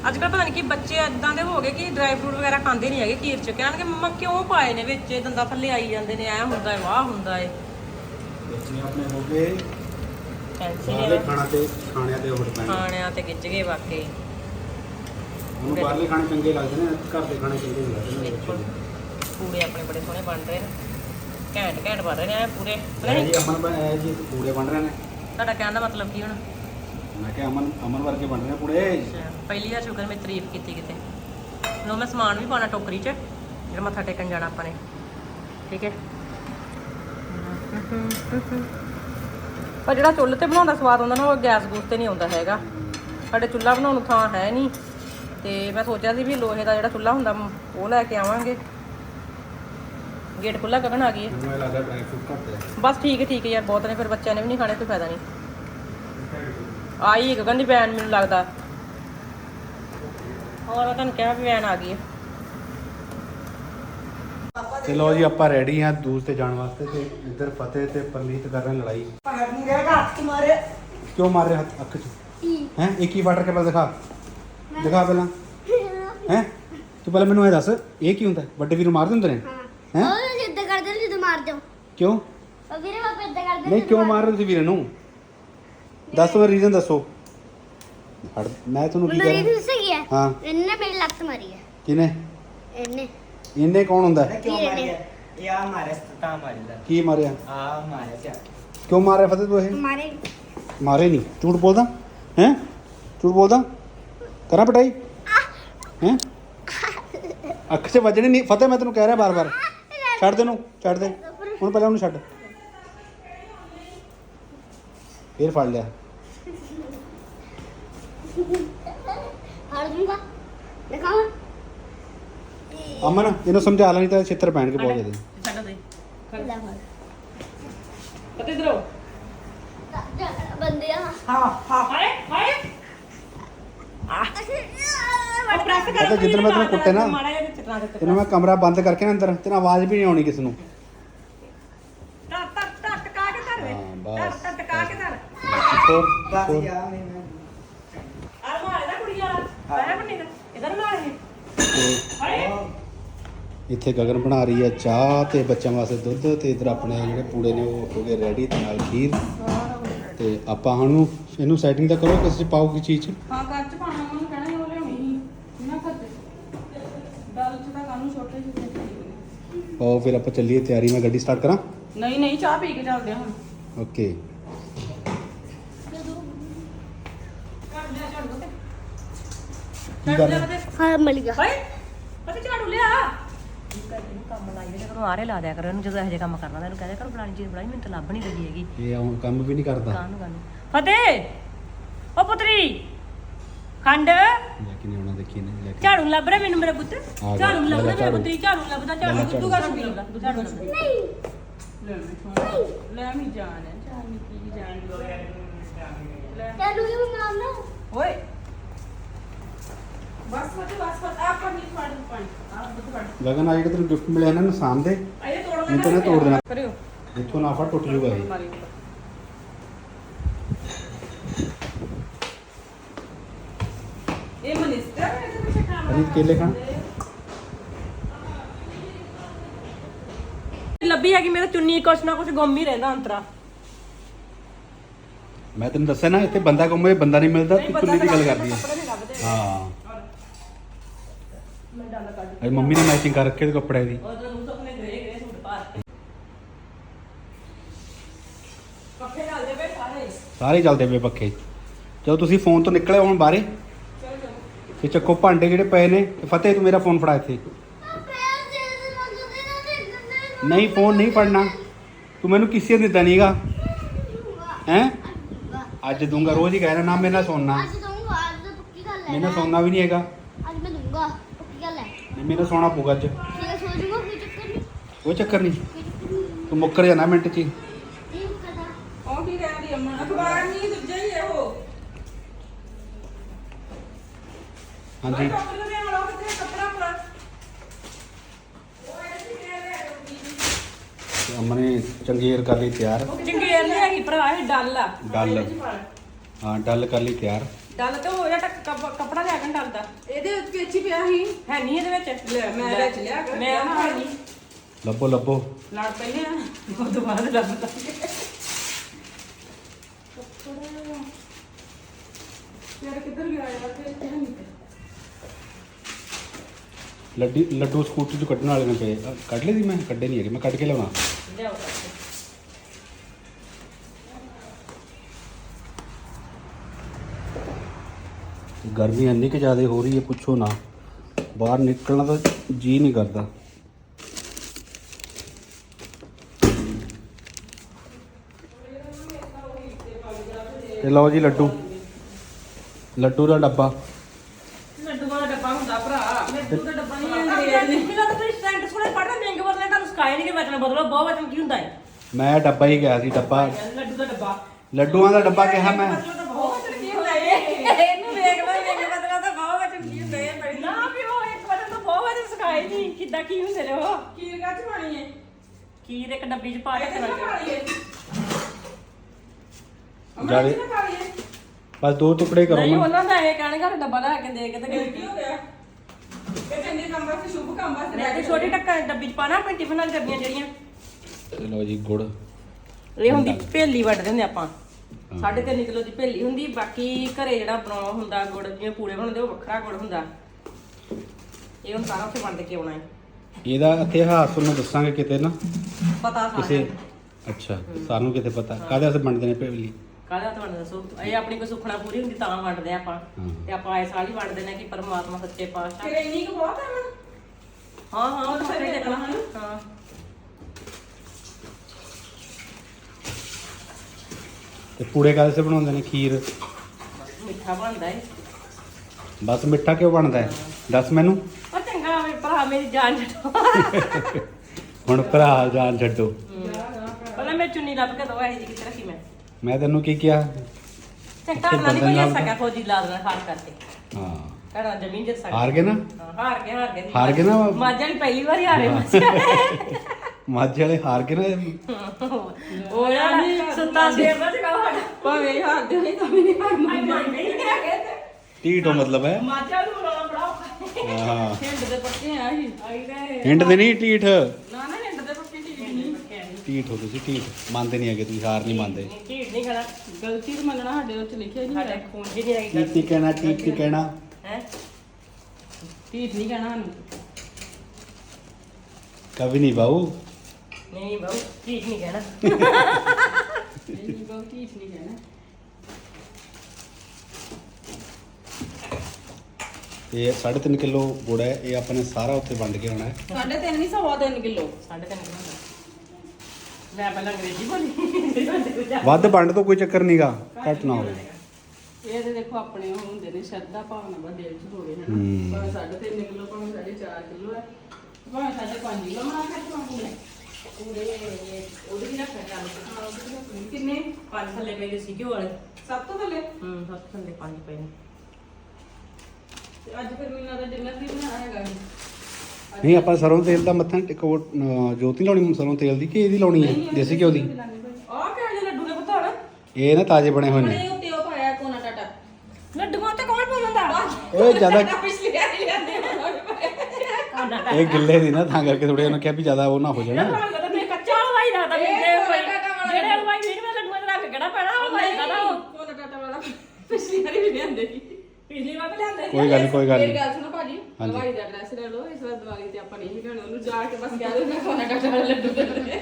ਅੱਜ ਕੱਲ੍ਹ ਪਤਾ ਨਹੀਂ ਕਿ ਬੱਚੇ ਇਦਾਂ ਦੇ ਹੋ ਗਏ ਕਿ ਡਰਾਈ ਫਰੂਟ ਵਗੈਰਾ ਖਾਂਦੇ ਨਹੀਂ ਹੈਗੇ ਖੀਰ ਚ। ਕਹਿਣਗੇ ਮੰਮਾ ਕਿਉਂ ਪਾਏ ਨੇ ਵਿੱਚ? ਇਹ ਦੰਦਾਂ ਥੱਲੇ ਆਈ ਜਾਂਦੇ ਨੇ ਐ ਹੁੰਦਾ ਹੈ ਵਾਹ ਹੁੰਦਾ ਹੈ। ਬੱਚੇ ਆਪਣੇ ਹੋ ਗਏ। ਬਾਹਰਲੇ ਖਾਣਾ ਤੇ ਖਾਣਿਆਂ ਤੇ ਹੋਰ ਪੈਣਾ ਖਾਣਿਆਂ ਤੇ ਗਿੱਜ ਗਏ ਵਾਕਈ। ਉਹਨੂੰ ਬਾਹਰਲੇ ਖਾਣੇ ਚੰਗੇ ਲੱਗਦੇ ਨੇ ਘਰ ਦੇ ਖਾਣੇ ਚੰਗੇ ਨਹੀਂ ਲੱਗਦੇ ਨੇ ਬਿਲਕੁਲ। ਪੂੜੇ ਆਪਣੇ ਬੜੇ ਸੋਹਣੇ ਬਣ ਰਹੇ ਨੇ। ਘੈਂਟ ਘੈਂਟ ਬਣ ਰਹੇ ਨੇ ਐਂ ਪੂਰੇ ਪਤਾ ਨਹੀਂ ਜੀ ਅਮਨ ਬ- ਇਹ ਜੀ ਪੂੜੇ ਬਣ ਰਹੇ ਨੇ। ਤੁਹਾਡਾ ਕਹਿਣ ਦਾ ਮਤਲਬ ਕੀ ਹੁਣ? ਮੈਂ ਕਿਹਾ ਅਮਨ ਅਮਨ ਵਰਗੇ ਬਣ ਰਹੇ ਨੇ ਪੂੜੇ। ਅੱਛਾ, ਪਹਿਲੀ ਵਾਰ ਸ਼ੁਕਰ ਮੈਂ ਤਾਰੀਫ ਕੀਤੀ ਕਿਤੇ। ਲੋ ਮੈਂ ਸਮਾਨ ਵੀ ਪਾਣਾ ਟੋਕਰੀ 'ਚ ਜਿਹੜਾ ਮੱਥਾ ਟੇਕਣ ਜਾਣਾ ਆਪਾਂ ਨੇ। ਠੀਕ ਹੈ? ਪਰ ਜਿਹੜਾ ਚੁੱਲ੍ਹੇ ਤੇ ਬਣਾਉਣ ਦਾ ਸਵਾਦ ਹੁੰਦਾ ਨਾ ਉਹ ਗੈਸ ਗੂਸ ਤੇ ਨਹੀਂ ਆਉਂਦਾ ਹੈਗਾ। ਸਾਡੇ ਚੁੱਲ੍ਹਾ ਬਣਾਉਣ ਨੂੰ ਥਾਂ ਹੈ ਨਹੀਂ। ਤੇ ਮੈਂ ਸੋਚਿਆ ਸੀ ਵੀ ਲੋਹੇ ਦਾ ਜਿਹੜਾ ਚੁੱਲ੍ਹਾ ਹੁੰਦਾ ਉਹ ਲੈ ਕੇ ਆਵਾਂਗੇ। ਗੇਟ ਖੁੱਲਾ ਗਗਨ ਆ ਗਈ ਹੈ ਮੈਨੂੰ ਇਹ ਲੱਗਦਾ ਡਰਾਈ ਫਰੂਟ ਘੱਟ ਹੈ। ਬਸ ਠੀਕ ਹੈ ਠੀਕ ਹੈ ਯਾਰ ਬਹੁਤ ਨੇ ਫਿਰ ਬੱਚਿਆਂ ਨੇ ਵੀ ਨਹੀਂ ਖਾਣੇ ਕੋਈ ਫਾਇਦਾ ਨਹੀਂ ਆਈ ਦੀ ਵੈਨ ਮੈਨੂੰ ਲੱਗਦਾ। ਹੋਰ ਮੈਂ ਤੁਹਾਨੂੰ ਕਿਹਾ ਵੀ ਵੈਨ ਆ ਗਈ ਹੈ ਤੇ ਲੋ ਜੀ ਆਪਾਂ ਰੈਡੀ ਹਾਂ ਦੂਰ ਤੇ ਜਾਣ ਵਾਸਤੇ ਤੇ ਇੱਧਰ ਫਤਿਹ ਤੇ ਪਰਨੀਤ ਕਰ ਰਹੇ ਨੇ ਲੜਾਈ। ਕਿਉਂ ਮਾਰ ਰਹੇ ਹੱਥ ਅੱਖ 'ਚ? ਹੈ? ਇੱਕ ਹੀ ਵਾਟਰ ਕੇਬਲ ਦਿਖਾ? ਦਿਖਾ ਪਹਿਲਾਂ ਹੈ ਤੂੰ ਪਹਿਲਾਂ ਮੈਨੂੰ ਇਹ ਦੱਸ ਇਹ ਕੀ ਹੁੰਦਾ ਵੱਡੇ ਵੀਰ ਮਾਰ ਦਿੰਦੇ ਨੇ ਹਾਂ ਹੈਂ? ਉਹ ਜਿੱਦ ਕਰਦੇ ਨੇ ਜਦੋਂ ਮਾਰ ਦਿਓ ਕਿਉਂ ਉਹ ਵੀਰੇ ਪਾਪਾ ਇੱਦਾਂ ਕਰਦੇ ਨਹੀਂ ਜਦੋਂ ਕਿਉਂ ਮਾਰ- ਮਾਰ ਰਹੇ ਤੁਸੀਂ ਵੀਰੇ ਨੂੰ ਦੱਸੋ ਰੀਜ਼ਨ ਦੱਸੋ ਹਟ ਮੈਂ ਤੁਹਾਨੂੰ ਕੀ ਮੈਨੂੰ ਕਹਿ ਇਹ ਰਿਹਾ ਸਹੀ ਹੈ ਹਾਂ ਇਹਨੇ ਮੇਰੀ ਲੱਤ ਮਾਰੀ ਹੈ ਕਿਨੇ ਇਹਨੇ ਇਹਨੇ ਕੌਣ ਹੁੰਦਾ ਹੈ? क्यों ये मारिया ये आ मारे ता मारिला ਕੀ ਮਾਰਿਆ आ मारे क्या ਕਿਉਂ ਮਾਰਿਆ ਫਤਿਹ ਤੂੰ ਇਹ ਮਾਰੇ ਮਾਰੇ ਨਹੀਂ ਝੂਠ ਬੋਲਦਾ ਹੈ ਝੂਠ ਬੋਲਦਾ ਕਰਾਂ ਪਟਾਈ? ਹੈ? ਅੱਖ 'ਚ ਵੱਜਣੀ ਨਹੀਂ। ਫਤਿਹ ਮੈਂ ਤੈਨੂੰ ਕਹਿ ਰਿਹਾ ਬਾਰ-ਬਾਰ। ਛੱਡ ਦੇ ਨੂੰ ਛੱਡ ਦੇ। ਹੁਣ ਪਹਿਲਾਂ ਉਹਨੂੰ ਛੱਡ। ਫੇਰ ਫੜ ਲਿਆ। ਫੜ ਦੂੰਗਾ। ਦਿਖਾਵਾਂ ਅਮਨ ਇਹਨੂੰ ਸਮਝਾ ਲੈ ਨਹੀਂ ਤਾਂ ਛਿੱਤਰ ਪੈਣਗੇ ਬਹੁਤ ਜ਼ਿਆਦਾ। ਛੱਡ ਦੇ। ਲੈ ਫੜ। ਪਤੇ ਇਧਰੋ ਬੰਦੇ ਆ। ਹਾਏ ਹਾਏ। ਉਹ ਪ੍ਰੈਸ ਜਿੱਦਣ ਮੈਂ ਤੈਨੂੰ ਕੁੱਟੇ ਨਾ ਤੈਨੂੰ ਮੈਂ ਕਮਰਾ ਬੰਦ ਕਰਕੇ ਨਾ ਅੰਦਰ ਤੇਰਾ ਆਵਾਜ਼ ਵੀ ਨਹੀਂ ਆਉਣੀ ਕਿਸ ਨੂੰ। ਇੱਥੇ ਗਗਨ ਬਣਾ ਰਹੀ ਹੈ ਚਾਹ ਤੇ ਬੱਚਿਆਂ ਵਾਸਤੇ ਦੁੱਧ ਤੇ ਇਧਰ ਆਪਣੇ ਜਿਹੜੇ ਪੂੜੇ ਨੇ ਉਹ ਹੋ ਗਏ ਰੈਡੀ ਤੇ ਨਾਲ ਖੀਰ। ਤੇ ਆਪਾਂ ਹਣੂ ਇਹਨੂੰ ਸੈਟਿੰਗ ਦਾ ਕਰੋ ਕਿਸੇ ਚ ਪਾਓ ਕੀ ਚੀਜ਼ ਚ। ਹਾਂ ਕਰ ਪਾਓ ਫਿਰ ਆਪਾਂ ਚੱਲੀਏ ਤਿਆਰੀ ਮੈਂ ਗੱਡੀ ਸਟਾਰਟ ਕਰਾਂ? ਨਹੀਂ ਨਹੀਂ ਚਾਹ ਪੀ ਕੇ ਚੱਲਦੇ ਹਾਂ ਹੁਣ। ਓਕੇ ਕੀ ਗੱਲ ਹੈ? ਹਾਂ ਮਿਲ ਗਿਆ। ਹਾਏ ਪਤੇ ਝਾੜੂ ਲਿਆ? ਕੰਮ ਲਾਈ ਦੇ ਕਰੋ ਆਰੇ ਲਾ ਦਿਆ ਕਰੋ ਇਹਨੂੰ ਜਦੋਂ ਇਹੋ ਜਿਹੇ ਕੰਮ ਕਰਨਾ ਤਾਂ ਇਹਨੂੰ ਕਹਦੇ ਕਰ ਫਲਾਣੀ ਚੀਜ਼ ਬਣਾਈ ਮੈਨੂੰ ਤਾਂ ਲੱਭ ਨਹੀਂ ਰਹੀ ਹੈਗੀ। ਇਹ ਹੁਣ ਕੰਮ ਵੀ ਨਹੀਂ ਕਰਦਾ। ਕਾਹਨੂੰ ਕਾਹਨੂੰ? ਫਤਿਹ! ਓ ਪੁੱਤਰੀ! ਖੰਡ? ਲੈ ਕੇ ਨਹੀਂ ਆਉਣਾ ਦੇਖੀ ਨੇ ਲੈ ਕੇ ਝਾੜੂ ਲੱਭ ਰਿਹਾ ਮੈਨੂੰ ਮੇਰਾ ਪੁੱਤ। ਗਿਆ, ਝਾੜੂ ਲੈ ਲੱਭਦਾ ਲੈ ਮੇਰਾ ਝਾੜੂ। ਪੁੱਤਰੀ ਝਾੜੂ ਲੱਭਦਾ ਝਾੜੂ ਝਾੜੂ। ਝਾੜੂ ਲੱਭਦਾ ਝਾੜੂ। ਲੱਭਦਾ? ਲੈ ਮੈਂ ਫੋਨ ਲੈ ਮੈਂ ਜਾਣ ਹੈ ਜਾਣ ਨਿੱਕੀ ਜੀ ਜਾਣ ਦੀ ਲੈ। ਕੀ ਓਏ। ਬਸ ਮਤ ਬਸ ਬਸ ਆਪ ਨਹੀਂ ਫੜ ਪਾਣੀ। ਆਪ ਫੜ ਗਗਨ ਆ ਜਿਹੜਾ ਤੈਨੂੰ ਗਿਫਟ ਮਿਲਿਆ ਨਾ ਨੁਕਸਾਨ ਦੇ ਆਏ ਤੋੜ ਹੁਣ ਤਾਂ ਨਾ ਤੋੜ ਦੇਣਾ। ਕਰਿਓ। ਇੱਥੋਂ ਨਾ ਫੜ ਟੁੱਟ ਜੂਗਾ ਇਹ। ਮਾਰੀ। ਇਹ ਮਨਿਸਟਰ ਹੈ ਇਹਦੇ ਵਿੱਚ ਕੰਮ ਅਜੀ ਕੇਲੇ ਖਾਣ। ਲੱਭੀ ਹੈਗੀ ਮੇਰਾ ਚੁੰਨੀ ਕੁਛ ਨਾ ਕੁਛ ਗੁੰਮ ਹੀ ਰਹਿੰਦਾ ਅੰਤਰਾ। ਮੈਂ ਤੈਨੂੰ ਦੱਸਿਆ ਨਾ ਇੱਥੇ ਬੰਦਾ ਗੁੰਮ ਹੋਏ ਬੰਦਾ ਨਹੀਂ ਮਿਲਦਾ ਨਹੀਂ ਤੂੰ ਬੰਦਾ ਚੁੰਨੀ ਦੀ ਗੱਲ ਤਾਂ ਕਰਦੀ ਹੈ ਕੱਪੜੇ ਨਹੀਂ ਲੱਭਦੇ। ਹਾਂ ਮੈਂ ਡਾਲਾ ਕੱਢ ਅੱਜ ਮੰਮੀ ਨੇ ਮੈਚਿੰਗ ਕਰ ਰੱਖੇ ਤੇ ਕੱਪੜੇ ਦੀ। ਉਹ ਤਾਂ ਰੂਸ ਆਪਣੇ ਗ੍ਰੇ ਗ੍ਰੇ ਸੂਟ ਪਾ ਕੇ ਪੱਖੇ ਚੱਲਦੇ ਪਏ ਸਾਰੇ। ਸਾਰੇ ਚੱਲਦੇ ਪਏ ਪੱਖੇ। ਜਦੋਂ ਤੁਸੀਂ ਫੋਨ ਤੋਂ ਨਿਕਲੇ ਹੁਣ ਬਾਹਰੇ ਤੇ ਚੱਕੋ ਭਾਂਡੇ ਜਿਹੜੇ ਪਏ ਨੇ ਫਤਿਹ ਤੂੰ ਮੇਰਾ ਫੋਨ ਫੜਾ ਇੱਥੇ। ਨਹੀਂ ਫੋਨ ਨਹੀਂ ਫੜਨਾ। ਤੂੰ ਮੈਨੂੰ ਕਿਸੇ ਨੇ ਦਿੱਤਾ ਨਹੀਂਗਾ ਹੈ? ਅੱਜ ਦੂੰਗਾ ਰੋਜ਼ ਹੀ ਕਹਿਣਾ ਨਾ ਮੇਰੇ ਨਾਲ ਸੌਣਾ। ਅੱਜ ਦਊਂਗਾ ਅੱਜ ਤਾਂ ਪੱਕੀ ਗੱਲ ਹੈ ਮੇਰੇ ਨਾਲ। ਸੌਣਾ ਵੀ ਨਹੀਂ ਹੈਗਾ। ਅੱਜ ਮੈਂ ਦਊਂਗਾ ਪੱਕੀ ਗੱਲ ਹੈ। ਨਹੀਂ ਮੇਰੇ ਨਾਲ ਸੌਣਾ ਪਊਗਾ ਅੱਜ। ਸੋ ਜੂਗਾ ਕੋਈ ਚੱਕਰ ਨਹੀਂ ਕੋਈ ਚੱਕਰ ਨਹੀਂ ਤੂੰ ਮੁੱਕਰ ਜਾਣਾ ਮਿੰਟ 'ਚ ਹੀ ਇਹ ਕਦਾ ਉਹ ਕੀ ਕਹਿੰਦੀ ਅਮਨ ਅਖਬਾਰ ਨਹੀਂ ਦੂਜਾ ਹੀ ਹੈ ਉਹ ਹਾਂਜੀ। ਕੱਪੜੇ ਕੱਪੜਾ ਅਮਨੇ ਚੰਗੇਰ ਕਰ ਲਈ ਤਿਆਰ। ਚੰਗੇਰ ਨਹੀਂ ਹੈਗੀ ਭਰਾ ਇਹ ਡੱਲ ਆ। ਡੱਲ। ਹਾਂ ਡੱਲ ਕਰ ਲਈ ਤਿਆਰ। ਡੱਲ ਤੇ ਹੋ ਜਾ ਕੱਪੜਾ ਲਿਆ ਕੇ ਡੱਲ ਦਾ। ਇਹਦੇ ਵਿੱਚ ਹੀ ਪਿਆ ਸੀ। ਹੈ ਨਹੀਂ ਇਹਦੇ ਵਿੱਚ। ਲੈ, ਮੈਂ ਵਿੱਚ ਲਿਆ ਕੇ ਮੈਂ ਨਾ ਹੈ ਨਹੀਂ ਲੱਭੋ ਲੱਭੋ। ਲੜ ਪੈਨੇ ਆ। ਉਹ ਤੋਂ ਬਾਅਦ ਲੱਭਦਾ ਯਾਰ ਕਿੱਧਰ ਗਿਆ ਯਾਰ ਤੇ ਇੱਥੇ ਨਹੀਂ ਲੱਡੀ ਲੱਡੂ ਸਕੂਟਰ ਤੋਂ ਕੱਢਣ ਵਾਲੇ ਨੇ ਪਏ। ਅ, ਕੱਢ ਲਈ ਦੀ ਮੈਂ? ਕੱਢੇ ਨਹੀਂ ਹੈਗੇ। ਮੈਂ ਕੱਢ ਕੇ ਲਿਆਉਣਾ। ਲਿਆਓ। ਗਰਮੀ ਇੰਨੀ ਕਿ ਜ਼ਿਆਦਾ ਹੋ ਰਹੀ ਹੈ ਪੁੱਛੋ ਨਾ। ਬਾਹਰ ਨਿਕਲਣਾ ਤਾਂ ਜੀ ਨਹੀਂ ਕਰਦਾ। ਤੇ ਲਓ ਜੀ ਲੱਡੂ। ਲੱਡੂ ਦਾ ਡੱਬਾ। ਲੱਡੂ ਦਾ ਡੱਬਾ ਨਹੀਂ ਅੰਗਰੇਜ਼ ਨੇ ਮੈਨੂੰ ਤਾਂ ਸੈਂਟੈਂਸ ਕੋਲੇ ਪੜ੍ਹਦੇ ਮਿੰਗ ਬਦਲੇ ਤੁਹਾਨੂੰ ਸਿਖਾਇਆ ਨਹੀਂ ਕਿ ਵਚਨ ਬਦਲੋ ਬਹੁਤ ਵਚਨ ਕੀ ਹੁੰਦਾ ਹੈ? ਮੈਂ ਡੱਬਾ ਹੀ ਗਿਆ ਸੀ ਡੱਬਾ। ਲੱਡੂ ਦਾ ਡੱਬਾ। ਲੱਡੂਆਂ ਦਾ ਡੱਬਾ ਕਿਹਾ ਮੈਂ। ਮਤਲਬ ਤਾਂ ਬਹੁਤ ਵਚਨ ਕੀ ਹੁੰਦਾ ਹੈ? ਇਹਨੂੰ ਵੇਖ ਲੈ ਮਿੰਗ ਬਦਲਾ ਤਾਂ ਬਹੁਤ ਵਚਨ ਕੀ ਹੁੰਦੇ ਹੈ ਨਾ ਵੀ ਉਹ ਇੱਕ ਵਚਨ ਤਾਂ ਬਹੁਤ ਵਚਨ ਸਿਖਾਏ ਨਹੀਂ ਕਿੱਦਾਂ ਕੀ ਹੁੰਦੇ ਨੇ ਉਹ? ਖੀਰ ਕੱਚ ਪਾਣੀ ਹੈ? ਖੀਰ ਇੱਕ ਡੱਬੀ 'ਚ ਪਾ ਕੇ ਇਹਦੇ ਨਾਲ ਰੱਖਣਾ ਪਾਣੀ ਹੈ? ਜਾਵੇ। ਬਸ ਦੋ ਟੁਕੜੇ ਕਰੋ ਨਹੀਂ ਨਾ ਉਹਨਾਂ ਦਾ ਇਹ ਕਹਿਣਗੇ ਡੱਬਾ ਲੈ ਕੇ ਦੇ ਕੇ ਤੇ ਗਏ ਕੀ ਹੋ ਗਿਆ? ਇਹ ਚੰਗੇ ਕੰਮ ਵਾਸਤੇ ਸ਼ੁਭ ਕੰਮ ਵਾਸਤੇ ਮੈਂ ਤੇ ਛੋਟੀ ਟੱਕਾ ਡੱਬੀ ਚ ਪਾਣਾ ਆਪਣੇ ਟਿਫਨ ਨਾਲ ਡੱਬੀਆਂ ਜਿਹੜੀਆਂ। ਚਲੋ ਜੀ ਗੁੜ। ਇਹ ਹੁੰਦੀ ਭੇਲੀ ਵੱਢਦੇ ਹੁੰਦੇ ਆਪਾਂ। ਸਾਢੇ ਤਿੰਨ ਕਿਲੋ ਦੀ ਭੇਲੀ ਹੁੰਦੀ ਬਾਕੀ ਘਰੇ ਜਿਹੜਾ ਬਣਾਉਣਾ ਹੁੰਦਾ ਗੁੜ ਜਿਵੇਂ ਪੂੜੇ ਬਣਦੇ ਉਹ ਵੱਖਰਾ ਗੁੜ ਹੁੰਦਾ। ਇਹ ਹੁਣ ਸਾਰਾ ਉੱਥੇ ਵੰਡ ਕੇ ਆਉਣਾ ਹੈ। ਇਹਦਾ ਇਤਿਹਾਸ ਤੁਹਾਨੂੰ ਦੱਸਾਂਗੇ ਕਿਤੇ ਨਾ? ਪਤਾ ਕਿਸੇ ਅੱਛਾ ਸਾਨੂੰ ਕਿਤੇ ਪਤਾ। ਕਾਹਦੇ ਵਾਸਤੇ ਵੰਡਦੇ ਨੇ ਭੇਵਲੀ ਕਾਹਦਾ ਤੁਹਾਨੂੰ ਦੱਸੋ ਇਹ ਆਪਣੀ ਕੋਈ ਸੁਖਣਾ ਪੂਰੀ ਹੁੰਦੀ ਤਾਂ ਵੰਡਦੇ ਆ ਆਪਾਂ। ਤੇ ਆਪਾਂ ਆਏ ਸਾਲ ਹੀ ਵੰਡਦੇ ਨੇ ਕਿ ਪਰਮਾਤਮਾ ਸੱਚੇ ਪਾਤਸ਼ਾਹ। ਫਿਰ ਇੰਨੀ ਕੁ ਬਹੁਤ ਹੈ ਹੁਣ ਹਾਂ ਹਾਂ ਉਹ ਤਾਂ ਦੇਖਣਾ। ਹਾਂ। ਤੇ ਪੂੜੇ ਕਾਹਦੇ ਸੇ ਬਣਾਉਂਦੇ ਨੇ? ਖੀਰ? ਮਿੱਠਾ ਬਣਦਾ ਹੈ ਬਸ ਮਿੱਠਾ ਕਿਉਂ ਬਣਦਾ ਹੈ ਦੱਸ ਮੈਨੂੰ। ਉਹ ਚੰਗਾ ਮੇਰੇ ਭਰਾ ਮੇਰੀ ਜਾਨ ਛੱਡੋ। ਹੁਣ ਭਰਾ ਜਾਨ ਛੱਡੋ। ਪਹਿਲਾਂ ਮੈਂ ਚੁੰਨੀ ਲੱਭ ਕੇ ਇਹ ਜੀ ਕਿੱਥੇ ਰੱਖੀ ਮੈਂ? ਮੈਂ ਤੈਨੂੰ ਕੀ ਕਿਹਾ? ਚੱਕਾ ਨਾ ਨਹੀਂ ਕੋਈ ਸਕਾ ਫੌਜੀ ਲਾ ਦੇਣਾ ਹਾਰ ਕਰਕੇ। ਹਾਂ। ਘਰਾਂ ਜ਼ਮੀਨ ਜਿੱਤ ਸਕਦਾ ਹਾਰ ਗਏ ਨਾ? ਹਾਂ, ਹਾਰ ਕੇ ਹਾਰ ਗਏ। ਹਾਰ ਗਏ ਨਾ? ਮਾਝਾ ਨਹੀਂ ਪਹਿਲੀ ਵਾਰੀ ਹਾਰੇ ਮਾਝਾ ਮਾਝੇ ਵਾਲੇ ਹਾਰ ਕੇ ਨਾ ਉਹ ਯਾਰ ਸੁੱਤਾ ਸੀ ਬਸ ਕਹੋ ਭਾਵੇਂ ਹਾਰਦੇ ਹੋਏ ਤਾਂ ਵੀ ਨਹੀਂ ਟੀਟੋ ਮਤਲਬ ਹੈ। ਮਾਝਾ ਨੂੰ ਬੁਲਾਉਣਾ ਬੜਾ ਔਖਾ ਹੈ। ਹਿੰਡ ਦੇ ਪੱਕੇ ਆ ਗਏ। ਹਿੰਡ ਦੇ ਨਹੀਂ ਟੀਠ ਨਾ ਨਾ ਹਿੰਡ ਦੇ ਪੱਕੇ ਠੀਕ ਨਹੀਂ ਟੀਠ ਹੋ ਤੁਸੀਂ ਟੀਠ ਮੰਨਦੇ ਨਹੀਂ ਹੈਗੇ ਤੁਸੀਂ ਹਾਰ ਨਹੀਂ ਮੰਨਦੇ। ਢੀਡ ਨਹੀਂ ਖਾਣਾ। ਗਲਤੀ ਤਾਂ ਮੰਨਣਾ ਸਾਡੇ ਵਿੱਚ ਲਿਖਿਆ ਹੀ ਨਹੀਂ ਸਾਡੇ ਖੂਨ ਨਹੀਂ ਆਈ ਕਹਿਣਾ ਕਹਿਣਾ। ਹੈ? ਢੀਠ ਨਹੀਂ ਕਹਿਣਾ ਸਾਨੂੰ। ਕभी ਨਹੀਂ ਬਾਊ। ਨਹੀਂ ਬਾਬੂ ਢੀਡ ਨਹੀਂ ਕਹਿਣਾ। ਨਹੀਂ ਬਹੁਤ ਢੀਠ ਨਹੀਂ ਕਹਿਣਾ। ਇਹ 3.5 ਕਿਲੋ ਗੁੜ ਹੈ ਇਹ ਆਪਾਂ ਨੇ ਸਾਰਾ ਉੱਥੇ ਵੰਡ ਕੇ ਆਉਣਾ ਹੈ। ਸਾਢੇ ਤਿੰਨ ਨਹੀਂ ਸਵਾ ਤਿੰਨ ਕਿਲੋ। ਸਾਢੇ ਤਿੰਨ ਕਿਲੋ। ਹੁੰਦਾ। ਮੈਂ ਪਹਿਲਾਂ ਅੰਗਰੇਜ਼ੀ ਬੋਲੀ। ਵੱਧ ਵੰਡ ਤੋਂ ਕੋਈ ਚੱਕਰ ਨਹੀਂਗਾ ਘੱਟ ਨਾ ਹੋਵੇ। ਇਹ ਤੇ ਦੇਖੋ ਆਪਣੇ ਉਹ ਹੁੰਦੇ ਨੇ ਸ਼ਰਧਾ ਭਾਵਨਾ ਬਾ ਦਿਲ ਚ ਹੋਵੇ ਹਨਾ। ਭਾਵੇਂ ਸਾਢੇ ਤਿੰਨ ਕਿਲੋ ਭਾਵੇਂ ਸਾਢੇ ਚਾਰ ਕਿਲੋ ਹੈ ਭਾਵੇਂ ਸਾਢੇ ਪੰਜ ਕਿਲੋ ਬਣਾ ਕੇ ਖਵਾਉਂਦੇ ਪੂਰੇ ਉਹਦੇ ਵੀ ਰੱਖਣਾ ਚਾਲੂ ਕਿੰਨੇ? ਪੰਜ ਥੱਲੇ ਪਏ ਸੀ ਘਿਓ ਵਾਲੇ। ਸਭ ਤੋਂ ਥੱਲੇ? ਹੂੰ ਸੱਤ ਥੱਲੇ ਪੰਜ ਪਏ ਨੇ। ਤੇ ਅੱਜ ਫਿਰ ਮੈਨੂੰ ਲੱਗਦਾ ਡਿਨਰ ਵੀ ਬਣਾਉਣਾ ਹੈਗਾ। ਨਹੀਂ ਆਪਾਂ ਸਰੋਂ ਤੇਲ ਦਾ ਮੱਥਾ ਟਿਕੋ ਜੋਤੀ ਲਾਉਣੀ ਸਰੋਂ ਤੇਲ ਦੀ ਕਿ ਇਹਦੀ ਲਾਉਣੀ ਹੈ? ਦੇਸੀ ਘਿਓ ਦੀ? ਆਹ ਕਿਹੜੇ ਜਿਹੇ ਲੱਡੂ ਨੇ ਬਤਾਣਾ ਇਹ ਨਾ ਤਾਜ਼ੇ ਬਣੇ ਹੋਏ ਨੇ। ਬੜੇ ਉੱਤੇ ਉਹ ਪਾਇਆ ਕੋਨਾ ਟਾਟਾ। ਲੱਡੂਆਂ ਤੇ ਕੌਣ ਪਾਉਂਦਾ ਓਏ ਜ਼ਿਆਦਾ ਪਿਛਲੀ ਵਾਰੀ ਲਿਆਂਦੇ ਉਹਨਾਂ ਇਹ ਗਿੱਲੇ ਦੀ ਨਾ ਤਾਂ ਕਰਕੇ ਥੋੜੇ ਉਹਨੇ ਕਿਹਾ ਵੀ ਜ਼ਿਆਦਾ ਉਹ ਨਾ ਹੋ ਜਾਣਾ। ਲੱਗਦਾ ਮੈਂ ਕੱਚਾ ਹਲਵਾਈ ਲੱਗਦਾ ਵੀ ਜੇ ਹਲਵਾਈ ਜਿਹੜੇ ਹਲਵਾਈ ਵੀਰ ਮੈਂ ਲੱਡੂਆਂ ਤੇ ਰੱਖ ਕਿਹੜਾ ਪੈਣਾ ਹਲਵਾਈ ਕਹਦਾ ਉਹ। ਕੋਨਾ ਟਾਟਾ ਵਾਲਾ। ਪਿਛਲੀ ਵਾਰੀ ਵੀ ਲਿਆਂਦੇ ਸੀ। ਪਿਛਲੀ ਵਾਰ ਵੀ ਲਿਆਂਦੇ ਕੋਈ ਗੱਲ ਕੋਈ ਗੱਲ ਨਹੀਂ ਗੱਲ ਸੁਣੋ ਭਾਜੀ ਹਾਂਜੀ। ਹਲਵਾਈ ਦਾ ਐਡਰੈਸ ਲੈ ਲਓ ਇਸ ਵਾਰ ਦਿਵਾਲੀ ਤੇ ਆਪਾਂ ਨਹੀਂ ਲਿਆਉਣਾ ਉਹਨੂੰ ਜਾ ਕੇ ਬਸ ਕਹਿ ਦਿਓ ਮੈਂ ਕੋਨਾ ਟਾਟਾ ਵਾਲਾ ਲੱਡੂ ਦੇ ਦੇ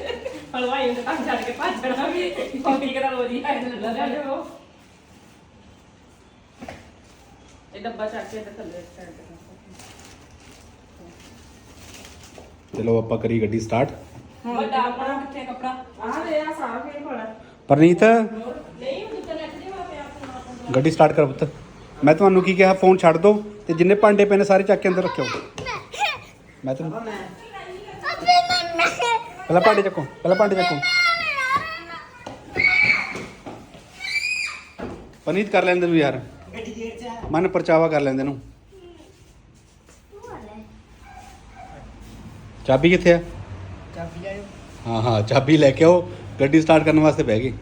ਹਲਵਾਈ ਨੂੰ ਤਾਂ ਛੱਡ ਕੇ ਭੱਜ ਜਾਣਾ ਵੀ ਕਾਫੀ ਕਰਾ ਰੋਜੀ ਆਏ ਲੱਡੂ ਲੈ ਲਿਓ। ਇਹ ਡੱਬਾ ਚੱਕ ਕੇ ਤੇ ਥੱਲੇ ਸਾਈਡ ਤੇ ਚਲੋ ਆਪਾਂ ਕਰੀ ਗੱਡੀ ਸਟਾਰਟ ਵੱਡਾ ਆਪਣਾ ਕਿੱਥੇ ਕਪੜਾ? ਆਹ ਲੈ ਆ ਸਾਫ਼ ਹੀ ਬੜਾ ਪਰਨੀਤ? ਨਹੀਂ ਉਹ ਆਪਣਾ ਗੱਡੀ ਸਟਾਰਟ ਕਰ ਪੁੱਤ। ਮੈਂ ਤੁਹਾਨੂੰ ਕੀ ਕਿਹਾ ਫੋਨ ਛੱਡ ਦੋ ਤੇ ਜਿੰਨੇ ਭਾਂਡੇ ਪਏ ਨੇ ਸਾਰੇ ਚੱਕ ਕੇ ਅੰਦਰ ਰੱਖਿਓ। ਮੈਂ ਤੈਨੂੰ ਪਹਿਲਾਂ ਭਾਂਡੇ ਚੱਕੋ ਪਹਿਲਾਂ ਭਾਂਡੇ ਚੱਕੋ। ਪਰਨੀਤ ਕਰ ਲੈਂਦੇ ਨੂੰ ਯਾਰ। ਮਨ ਪਰਚਾਵਾ ਕਰ ਲੈਂਦੇ ਨੂੰ ਚਾਬੀ ਕਿੱਥੇ ਆ? ਚਾਬੀ ਲਿਆਓ ਹਾਂ ਹਾਂ ਚਾਬੀ ਲੈ ਕੇ ਆਓ। ਗੱਡੀ ਸਟਾਰਟ ਕਰਨ ਵਾਸਤੇ ਬਹਿ ਗਏ।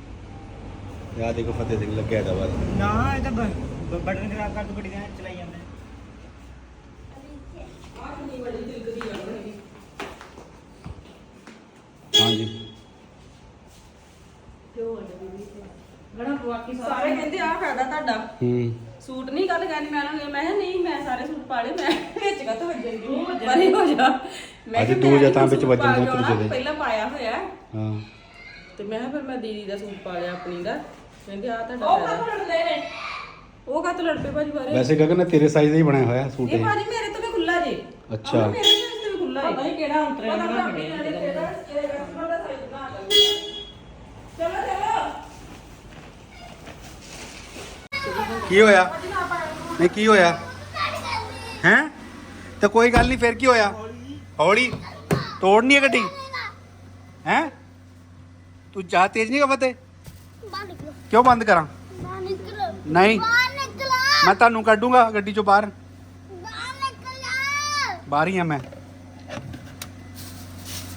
ਯਾ ਦੇਖੋ ਫਤਿਹ ਸਿੰਘ ਲੱਗਿਆ ਇਹਦਾ ਬਾਅਦ ਨਾ ਇਹ ਤਾਂ ਬਟਨ ਖਰਾਬ ਕਰ ਦੋ ਗੱਡੀ ਦਾ ਚਲਾਈ ਜਾਂਦਾ ਹਾਂਜੀ। ਸਾਰੇ ਕਹਿੰਦੇ ਆ ਫਾਇਦਾ ਤੁਹਾਡਾ। ਹੂੰ। ਸੂਟ ਨਹੀਂ ਗੱਲ ਕਰਨੀ ਮੈਂ ਉਹਨਾਂ ਨੂੰ ਮੈਂ ਕਿਹਾ ਨਹੀਂ ਮੈਂ ਸਾਰੇ ਸੂਟ ਪਾ ਲਏ ਮੈਂ ਵਿੱਚ ਕਾ ਹੋ। ਜਾਏਗੀ ਪਰੇ ਹੋ ਜਾ। ਮੈਂ ਅੱਜ ਕਿਹਾ ਦੋ ਮੈਂ ਜਾਂ ਨੀ ਤਾਂ ਸੂਟ ਵਿੱਚ ਵੱਜਣ ਪਾ ਦੋ ਤੀਜੇ ਦੇ। ਪਹਿਲਾਂ ਪਾਇਆ ਹੋਇਆ ਹੈ। ਹਾਂ। ਤੇ ਮੈਂ ਕਿਹਾ ਫਿਰ ਮੈਂ ਦੀਦੀ ਦਾ ਸੂਟ ਪਾ ਲਿਆ ਆਪਣੀ ਦਾ। ਕਹਿੰਦੇ ਆ ਤੁਹਾਡਾ ਉਹ ਫਾਇਦਾ। ਕਦੋਂ ਲੜਦੇ ਨੇ? ਉਹ ਕਾ ਲੜ ਪਏ ਭਾਜੀ ਬਾਰੇ ਵੈਸੇ ਗਗਨ ਨੇ ਤੇਰੇ ਸਾਈਜ਼ ਦਾ ਹੀ ਬਣਾਇਆ ਹੋਇਆ ਸੂਟ ਇਹ ਇਹ। ਭਾਜੀ ਮੇਰੇ ਤੋਂ ਵੀ ਖੁੱਲਾ ਜੇ। ਅੱਛਾ। ਆਹ ਮੇਰੇ ਤੋਂ ਵੀ ਖੁੱਲਾ ਪਤਾ ਨਹੀਂ ਕਿਹੜਾ ਅੰਤਰੇ ਪਤਾ ਬਣਾ ਨਹੀਂ ਕੇ ਕਿਹੜਾ ਕਿਹੜਾ ਕਸਟਮਰ ਦਾ ਸਾਈਜ਼ ਬਣਾ ਲਓ ਚਲੋ ਚਲੋ ਕੀ ਹੋਇਆ? ਨਹੀਂ ਕੀ ਹੋਇਆ? ਹੈ? ਤੇ ਕੋਈ ਗੱਲ ਨਹੀਂ ਫਿਰ ਕੀ ਹੋਇਆ? ਹੌਲੀ। ਤੋੜਨੀ ਹੈ ਗੱਡੀ? ਹੈ? ਤੂੰ ਜਾ ਤੇਜ਼ ਨਹੀਂ ਕਾ ਫਤਿਹ ਬਾਹਰ ਨਿਕਲੋ ਕਿਉਂ ਬੰਦ ਕਰਾਂ? ਬਾਹਰ ਨਿਕਲੋ ਨਹੀਂ। ਬਾਹਰ ਨਿਕਲੋ ਮੈਂ ਤੁਹਾਨੂੰ ਕੱਢੂੰਗਾ ਗੱਡੀ ਚੋਂ ਬਾਹਰ। ਬਾਹਰ ਨਿਕਲੋ ਬਾਹਰ ਹੀ ਆ ਮੈਂ।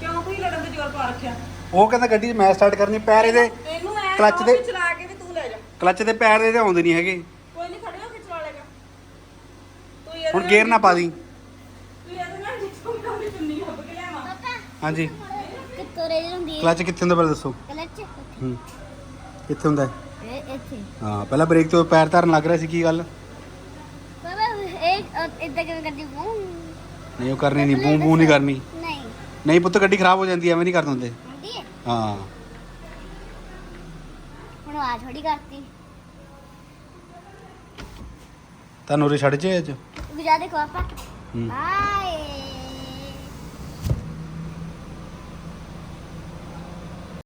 ਕਿਉਂ ਕੋਈ ਲੜਨ ਤੇ ਜ਼ੋਰ ਪਾ ਰੱਖਿਆ? ਉਹ ਕਹਿੰਦਾ ਗੱਡੀ ਮੈਂ ਸਟਾਰਟ ਕਰਨੀ ਪੈਰ ਇਹਦੇ ਐ ਕਲੱਚ ਦੇ- ਚਲਾ ਕੇ ਵੀ ਤੂੰ ਲੈ ਜਾ। ਕਲੱਚ ਦੇ ਪੈਰ ਇਹਦੇ ਆਉਂਦੇ ਨਹੀਂ ਹੈਗੇ। ਕੋਈ ਨਹੀਂ ਖੜੇ ਹੋ ਕੇ ਚਲਾ ਲੇਗਾ ਤੂੰ ਇਹਦੇ ਹੁਣ ਨਾਲ ਗੇਅਰ ਨਾ ਪਾ ਦੀ। ਤੂੰ ਇਹਦੇ ਨਾਲ ਜਿੱਥੋਂ ਵੀ ਆਪਣੀ ਚੁੰਨੀ ਲੱਭ ਕੇ ਲਿਆਵਾਂ ਹਾਂਜੀ। ਕਿੱਥੋਂ ਰੇ ਹੁੰਦੀ ਹੈ? ਕਲੱਚ ਕਿੱਥੇ ਹੁੰਦਾ ਪਹਿਲਾਂ ਦੱਸੋ। ਕਲਚ ਹੂੰ। ਕਿੱਥੇ ਹੁੰਦਾ ਹੈ? ਇਹ ਇੱਥੇ। ਹਾਂ ਪਹਿਲਾਂ ਬ੍ਰੇਕ ਤੋਂ ਪੈਰ ਧਰਨ ਲੱਗ ਰਿਹਾ ਸੀ ਕੀ ਗੱਲ? ਬਾਬਾ ਇਹ ਇਦਾਂ ਕਿਵੇਂ ਕਰਦੀ ਬੂੰ। ਨਹੀਂ ਉਹ ਕਰਨੀ ਨਹੀਂ ਬੂ ਬੂ ਨਹੀਂ ਕਰਨੀ। ਨਹੀਂ ਪੁੱਤ ਗੱਡੀ ਖਰਾਬ ਹੋ ਜਾਂਦੀ ਐ ਐਵੇਂ ਨਹੀਂ ਕਰ ਦਿੰਦੇ। ਹੁੰਦੀ ਹੈ ਹਾਂ। ਹੁਣ ਆ ਥੋੜੀ ਕਰਤੀ। ਤੁਹਾਨੂੰ ਛੱਡ ਜੇ ਅੱਜ। ਗੁਜਾ ਦੇਖੋ ਹੂੰ। ਬਾਏ